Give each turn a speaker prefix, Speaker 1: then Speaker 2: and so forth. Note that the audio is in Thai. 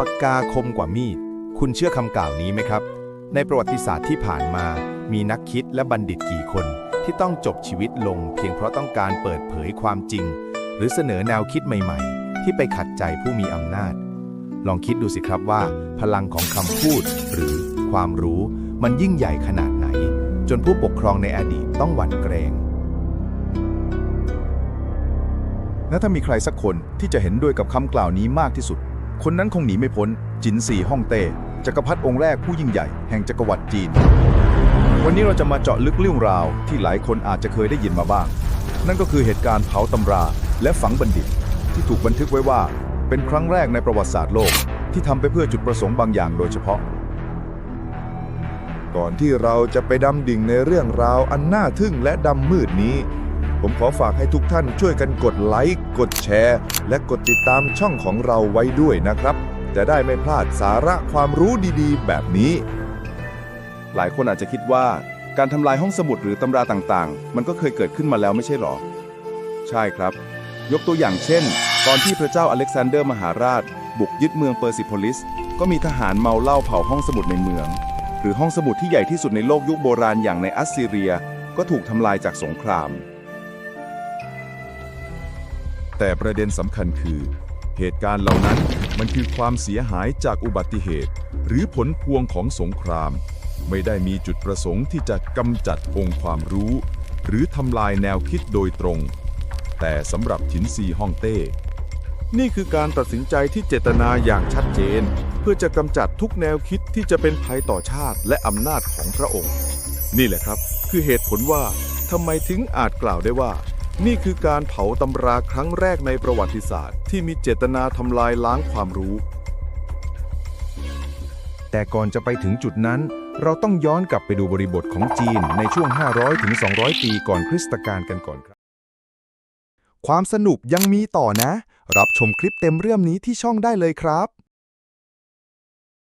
Speaker 1: ปากกาคมกว่ามีด คุณเชื่อคำกล่าวนี้ไหมครับ ในประวัติศาสตร์ที่ผ่านมา มีนักคิดและบัณฑิตกี่คนที่ต้องจบชีวิตลง เพียงเพราะต้องการเปิดเผยความจริง หรือเสนอแนวคิดใหม่ ๆ ที่ไปขัดใจผู้มีอำนาจ ลองคิดดูสิครับว่า พลังของคำพูด หรือความรู้มันยิ่งใหญ่ขนาดไหน จนผู้ปกครองในอดีตต้องหวั่นเกรง
Speaker 2: และถ้ามีใครสักคนที่จะเห็นด้วยกับคำกล่าวนี้มากที่สุด คนนั้นคงหนีไม่พ้น จินซีฮ่องเต้จักรพรรดิองค์แรกผู้ยิ่งใหญ่แห่งจักรวรรดิจีน วันนี้เราจะมาเจาะลึกเรื่องราวที่หลายคนอาจจะเคยได้ยินมาบ้าง นั่นก็คือเหตุการณ์เผาตำราและฝังบัณฑิต ที่ถูกบันทึกไว้ว่า เป็นครั้งแรกในประวัติศาสตร์โลก ที่ทำไปเพื่อจุดประสงค์บางอย่างโดยเฉพาะ ก่อนที่เราจะไปดำดิ่งในเรื่องราวอันน่าทึ่งและดำมืดนี้ ผมขอฝากให้ทุกท่านช่วยกันกดไลค์ กดแชร์ และกดติดตามช่องของเราไว้ด้วยนะครับ จะได้ไม่พลาดสาระความรู้ดีๆ แบบนี้ หลายคนอาจจะคิดว่าการทำลายห้องสมุดหรือตำราต่างๆ มันก็เคยเกิดขึ้นมาแล้วไม่ใช่หรอ ใช่ครับ ยกตัวอย่างเช่น ตอนที่พระเจ้าอเล็กซานเดอร์มหาราช บุกยึดเมืองเปอร์ซิโพลิส ก็มีทหารเมาเหล้าเผาห้องสมุดในเมือง หรือห้องสมุดที่ใหญ่ที่สุดในโลกยุคโบราณอย่างในอัสซีเรีย ก็ถูกทำลายจากสงคราม แต่ประเด็นสำคัญคือ เหตุการณ์เหล่านั้นมันคือความเสียหายจากอุบัติเหตุ หรือผลพวงของสงคราม ไม่ได้มีจุดประสงค์ที่จะกำจัดองค์ความรู้ หรือทำลายแนวคิดโดยตรง แต่สำหรับฉินซีฮ่องเต้ นี่คือการตัดสินใจที่เจตนาอย่างชัดเจน เพื่อจะกำจัดทุกแนวคิดที่จะเป็นภัยต่อชาติและอำนาจของพระองค์ นี่แหละครับ คือเหตุผลว่าทำไมถึงอาจกล่าวได้ว่า นี่คือการเผาตำราครั้งแรกในประวัติศาสตร์ ที่มีเจตนาทำลายล้างความรู้
Speaker 1: แต่ก่อนจะไปถึงจุดนั้น เราต้องย้อนกลับไปดูบริบทของจีนในช่วง 500ถึง200 ปีก่อนคริสตกาลกันก่อนครับ ความสนุกยังมีต่อนะ รับชมคลิปเต็มเรื่องนี้ที่ช่องได้เลยครับ